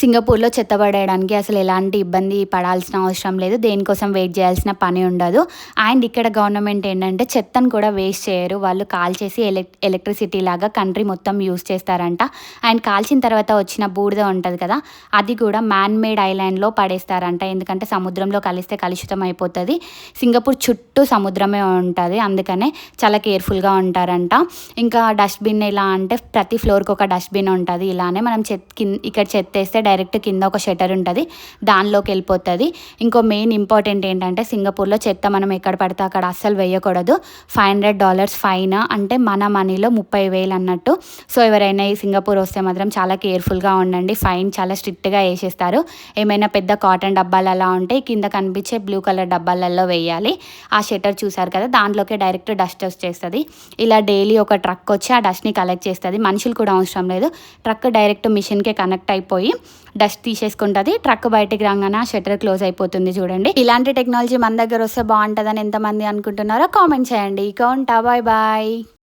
సింగపూర్లో చెత్త పడేయడానికి అసలు ఎలాంటి ఇబ్బంది పడాల్సిన అవసరం లేదు. దేనికోసం వెయిట్ చేయాల్సిన పని ఉండదు. అండ్ ఇక్కడ గవర్నమెంట్ ఏంటంటే చెత్తను కూడా వేస్ట్ చేయరు. వాళ్ళు కాల్ చేసి ఎలక్ ఎలక్ట్రిసిటీ లాగా కంట్రీ మొత్తం యూస్ చేస్తారంట. అండ్ కాల్చిన తర్వాత వచ్చిన బూడిద ఉంటుంది కదా అది కూడా మ్యాన్ మేడ్ ఐలాండ్లో పడేస్తారంట. ఎందుకంటే సముద్రంలో కలిస్తే కలుషితం అయిపోతుంది. సింగపూర్ చుట్టూ సముద్రమే ఉంటుంది. అందుకనే చాలా కేర్ఫుల్గా ఉంటారంట. ఇంకా డస్ట్బిన్ ఎలా అంటే ప్రతి ఫ్లోర్కి ఒక డస్ట్బిన్ ఉంటుంది. ఇలానే మనం చెత్త కింద ఇక్కడ చెత్త వేస్తే డైరెక్ట్ కింద ఒక షటర్ ఉంటుంది. దానిలోకి వెళ్ళిపోతుంది. ఇంకో మెయిన్ ఇంపార్టెంట్ ఏంటంటే సింగపూర్లో చెత్త మనం ఎక్కడ పడితే అక్కడ అస్సలు వేయకూడదు. ఫైవ్ హండ్రెడ్ డాలర్స్ ఫైన్ అంటే మన మనీలో ముప్పై వేలు అన్నట్టు. సో ఎవరైనా ఈ సింగపూర్ వస్తే మాత్రం చాలా కేర్ఫుల్గా ఉండండి. ఫైన్ చాలా స్ట్రిక్ట్గా వేసేస్తారు. ఏమైనా పెద్ద కాటన్ డబ్బాలు అలా ఉంటే కింద కనిపించే బ్లూ కలర్ డబ్బాలలో వేయాలి. ఆ షటర్ చూసారు కదా దాంట్లోకే డైరెక్ట్ డస్ట్ వచ్చేస్తుంది. ఇలా డైలీ ఒక ట్రక్ వచ్చి ఆ డస్ట్ని కలెక్ట్ చేస్తుంది. మనుషులు కూడా అవసరం లేదు. ట్రక్ డైరెక్ట్ మిషన్కే కనెక్ట్ అయిపోయి డస్ట్ తీసేసుకుంటుంది ట్రక్ బయటకు రాగానే షట్టర్ క్లోజ్ అయిపోతుంది చూడండి. ఇలాంటి టెక్నాలజీ మన దగ్గర వస్తే బాగుంటుందని ఎంతమంది అనుకుంటున్నారో కామెంట్ చేయండి. ఇక ఉంటా బాయ్ బాయ్.